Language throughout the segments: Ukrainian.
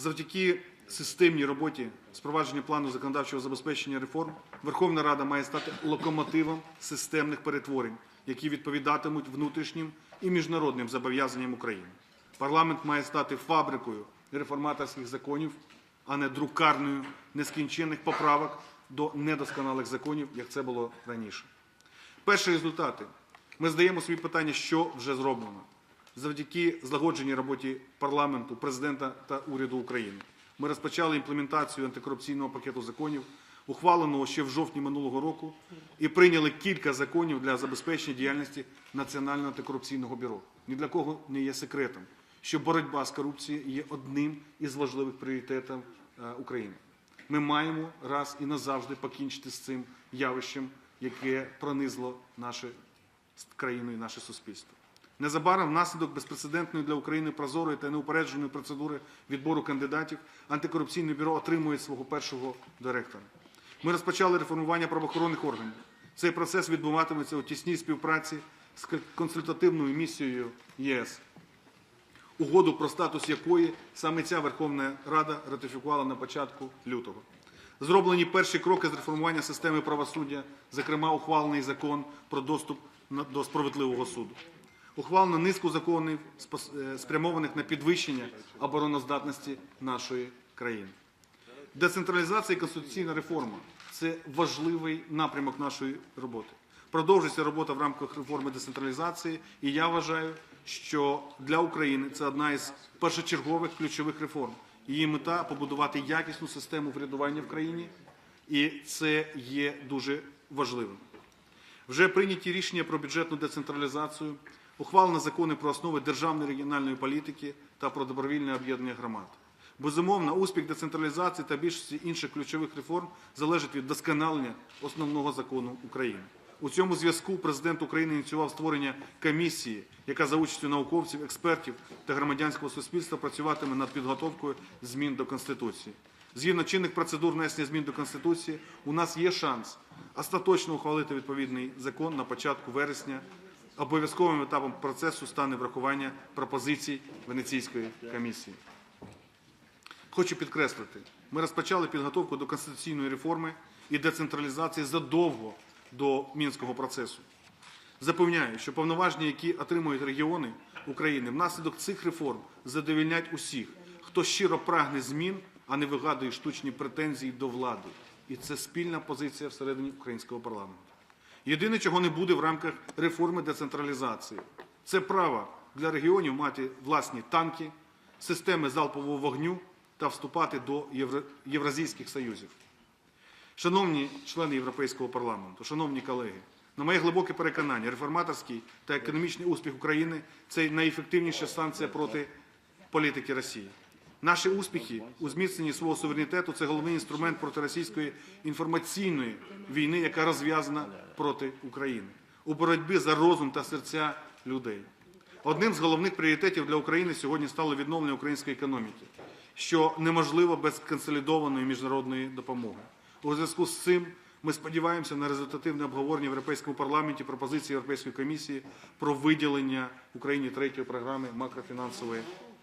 Завдяки системній роботі спровадження плану законодавчого забезпечення реформ Верховна Рада має стати локомотивом системних перетворень, які відповідатимуть внутрішнім і міжнародним зобов'язанням України. Парламент має стати фабрикою реформаторських законів, а не друкарною нескінченних поправок до недосконалих законів, як це було раніше. Перші результати. Ми здаємо собі питання, що вже зроблено. Завдяки злагодженій роботі парламенту, президента та уряду України. Ми розпочали імплементацію антикорупційного пакету законів, ухваленого ще в жовтні минулого року, і прийняли кілька законів для забезпечення діяльності Національного антикорупційного бюро. Ні для кого не є секретом, що боротьба з корупцією є одним із важливих пріоритетів е, України. Ми маємо раз і назавжди покінчити з цим явищем, яке пронизло нашу країну і наше суспільство. Незабаром, внаслідок безпрецедентної для України прозорої та неупередженої процедури відбору кандидатів, антикорупційне бюро отримує свого першого директора. Ми розпочали реформування правоохоронних органів. Цей процес відбуватиметься у тісній співпраці з консультативною місією ЄС угоду про статус якої саме ця Верховна Рада ратифікувала на початку лютого. Зроблені перші кроки з реформування системи правосуддя, зокрема ухвалений закон про доступ до справедливого суду. Ухвалено низку законів, е, спрямованих на підвищення обороноздатності нашої країни. Децентралізація і конституційна реформа це важливий напрямок нашої роботи. Продовжується робота в рамках реформи децентралізації, і я вважаю, що для України це одна із першочергових ключових реформ. Її мета побудувати якісну систему врядування в країні, і це є дуже важливим. Вже прийняті рішення про бюджетну децентралізацію, ухвалено закони про основи державної регіональної політики та про добровільне об'єднання громад. Безумовно, успіх децентралізації та більшості інших ключових реформ залежить від досконалення основного закону України. У цьому зв'язку президент України ініціював створення комісії, яка за участю науковців, експертів та громадянського суспільства працюватиме над підготовкою змін до Конституції. Згідно чинних процедур внесення змін до Конституції, у нас є шанс остаточно ухвалити відповідний закон на початку вересня. Обов'язковим етапом процесу стане врахування пропозицій Венеційської комісії. Хочу підкреслити, ми розпочали підготовку до конституційної реформи і децентралізації задовго до мінського процесу. Запевняю, що повноваження, які отримують регіони України, внаслідок цих реформ задовільнять усіх, хто щиро прагне змін, а не вигадує штучні претензії до влади. І це спільна позиція всередині українського парламенту. Єдине, чого не буде в рамках реформи децентралізації, це право для регіонів мати власні танки, системи залпового вогню та вступати до євразійських союзів. Шановні члени Європейського парламенту, шановні колеги, на моє глибоке переконання, реформаторський та економічний успіх України це найефективніша санкція проти політики Росії. Наші успіхи у зміцненні свого суверенітету це головний інструмент проти російської інформаційної війни, яка розв'язана проти України у боротьбі за розум та серця людей. Одним з головних пріоритетів для України сьогодні стало відновлення української економіки, що неможливо без консолідованої міжнародної допомоги. У зв'язку з цим ми сподіваємося на результативне обговорення в Європейському парламенті пропозиції Європейської комісії про виділення Україні третьої програми макрофінансової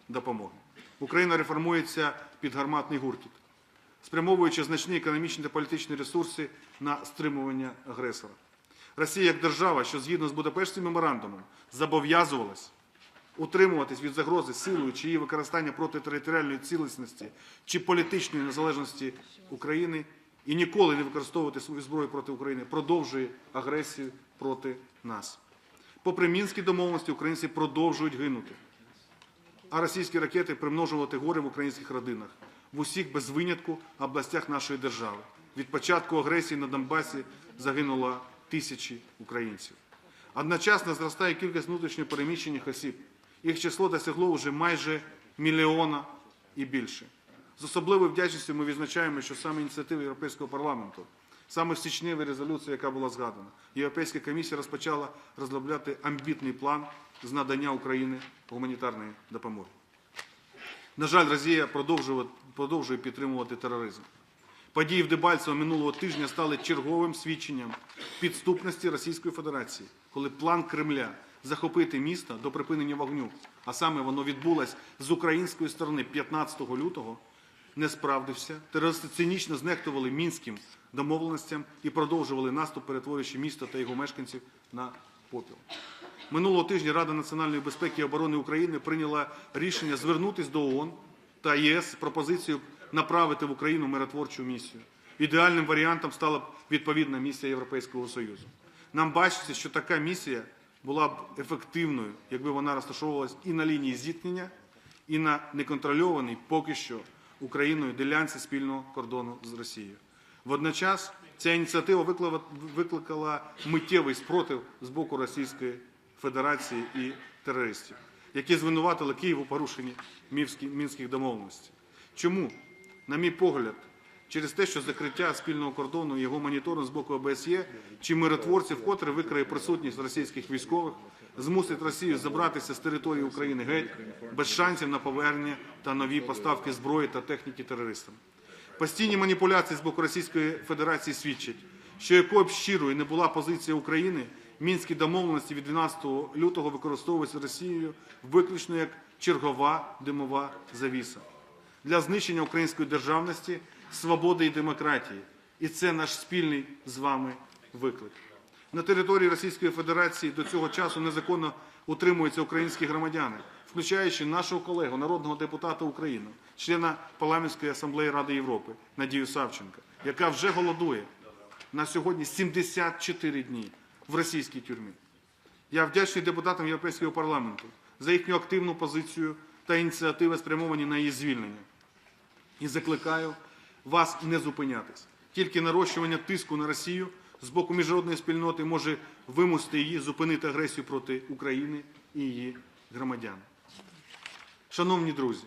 допомоги. Україна реформується під гарматний гуркіт, спрямовуючи значні економічні та політичні ресурси на стримування агресора. Росія як держава, що згідно з Будапештським меморандумом зобов'язувалась утримуватись від загрози силою чи її використання проти територіальної цілісності чи політичної незалежності України і ніколи не використовувати свою зброю проти України, продовжує агресію проти нас. Попри мінські домовленості, українці продовжують гинути, а російські ракети примножувати горе в українських родинах в усіх без винятку областях нашої держави. Від початку агресії на Донбасі загинуло тисячі українців. Одночасно зростає кількість внутрішньо переміщених осіб. Їх число досягло вже майже мільйона і більше. З особливою вдячністю ми відзначаємо, що саме ініціативи Європейського парламенту, саме в січневій резолюції, яка була згадана, Європейська комісія розпочала розробляти амбітний план з надання Україні гуманітарної допомоги. На жаль, Росія продовжує підтримувати тероризм. Події в Дебальцево минулого тижня стали черговим свідченням підступності Російської Федерації, коли план Кремля захопити місто до припинення вогню, а саме воно відбулось з української сторони 15 лютого, не справдився. Терористи цинічно знехтували мінським домовленостям і продовжували наступ, перетворюючи місто та його мешканців на попіл. Минулого тижня Рада національної безпеки і оборони України прийняла рішення звернутися до ООН та ЄС з пропозицією направити в Україну миротворчу місію. Ідеальним варіантом стала б відповідна місія Європейського Союзу. Нам бачиться, що така місія була б ефективною, якби вона розташовувалась і на лінії зіткнення, і на неконтрольованій поки що Україною ділянці спільного кордону з Росією. Водночас ця ініціатива викликала, миттєвий спротив з боку Російської Федерації і терористів, які звинуватили Київ у порушенні мінських домовленостей. Чому? На мій погляд, через те, що закриття спільного кордону його моніторинг з боку ОБСЄ чи миротворці вкотре викриє присутність російських військових, змусить Росію забратися з території України геть без шансів на повернення та нові поставки зброї та техніки терористам. Постійні маніпуляції з боку Російської Федерації свідчать, що якою б щирою не була позиція України, мінські домовленості від 12 лютого використовуються Росією виключно як чергова димова завіса для знищення української державності, свободи і демократії. І це наш спільний з вами виклик. На території Російської Федерації до цього часу незаконно утримуються українські громадяни, включаючи нашого колегу, народного депутата України, члена Парламентської асамблеї Ради Європи Надію Савченка, яка вже голодує на сьогодні 74 дні в російській тюрмі. Я вдячний депутатам Європейського парламенту за їхню активну позицію та ініціативи, спрямовані на її звільнення. І закликаю вас не зупинятись. Тільки нарощування тиску на Росію з боку міжнародної спільноти може вимусити її зупинити агресію проти України і її громадян. Шановні друзі,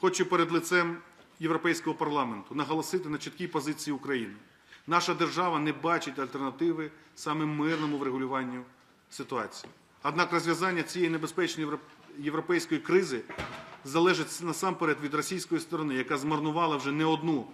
хочу перед лицем Європейського парламенту наголосити на чіткій позиції України. Наша держава не бачить альтернативи саме мирному врегулюванню ситуації. Однак розв'язання цієї небезпечної європейської кризи залежить насамперед від російської сторони, яка змарнувала вже не одну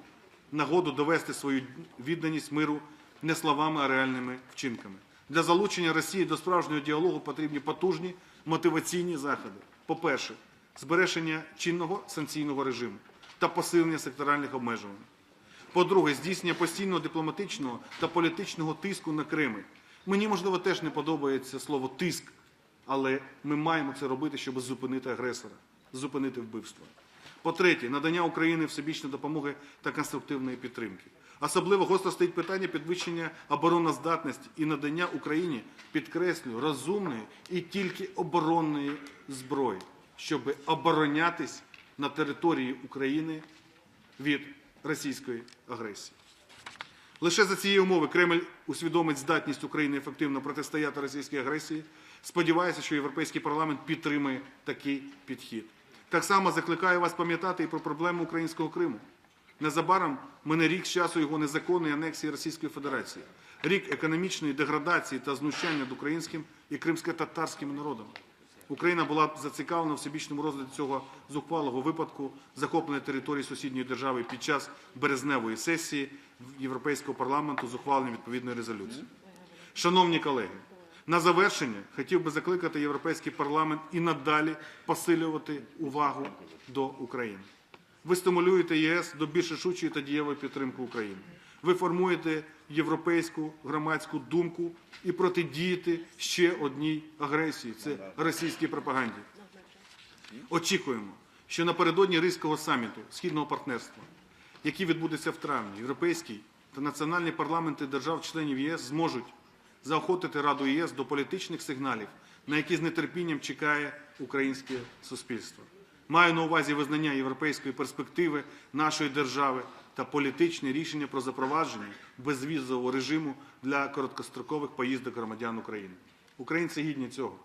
нагоду довести свою відданість миру не словами, а реальними вчинками. Для залучення Росії до справжнього діалогу потрібні потужні мотиваційні заходи. По-перше, збереження чинного санкційного режиму та посилення секторальних обмежувань. По-друге, здійснення постійного дипломатичного та політичного тиску на Крим. Мені, можливо, теж не подобається слово тиск, але ми маємо це робити, щоб зупинити агресора, зупинити вбивство. По-третє, надання Україні всебічної допомоги та конструктивної підтримки. Особливо гостро стоїть питання підвищення обороноздатності і надання Україні, підкреслю, розумної і тільки оборонної зброї, щоб оборонятись на території України від російської агресії. Лише за цієї умови Кремль усвідомить здатність України ефективно протистояти російській агресії. Сподіваюся, що Європейський парламент підтримує такий підхід. Так само закликаю вас пам'ятати і про проблему українського Криму. Незабаром мине рік з часу його незаконної анексії Російської Федерації, рік економічної деградації та знущання над українським і кримсько-татарським народом. Україна була зацікавлена в всебічному розгляді цього зухвалого випадку захоплення території сусідньої держави під час березневої сесії Європейського парламенту з ухваленням відповідної резолюції. Шановні колеги, на завершення хотів би закликати Європейський парламент і надалі посилювати увагу до України. Ви стимулюєте ЄС до більш рішучої та дієвої підтримки України. Ви формуєте європейську громадську думку і протидієте ще одній агресії це російській пропаганді. Очікуємо, що напередодні Ризького саміту Східного партнерства, який відбудеться в травні, європейський та національні парламенти держав-членів ЄС зможуть заохотити Раду ЄС до політичних сигналів, на які з нетерпінням чекає українське суспільство. Маю на увазі визнання європейської перспективи нашої держави та політичне рішення про запровадження безвізового режиму для короткострокових поїздок громадян України. Українці гідні цього.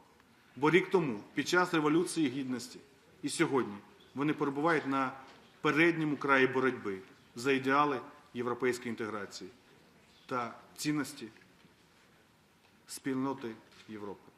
Бо рік тому, під час Революції Гідності і сьогодні, вони перебувають на передньому краї боротьби за ідеали європейської інтеграції та цінності спільноти Європи.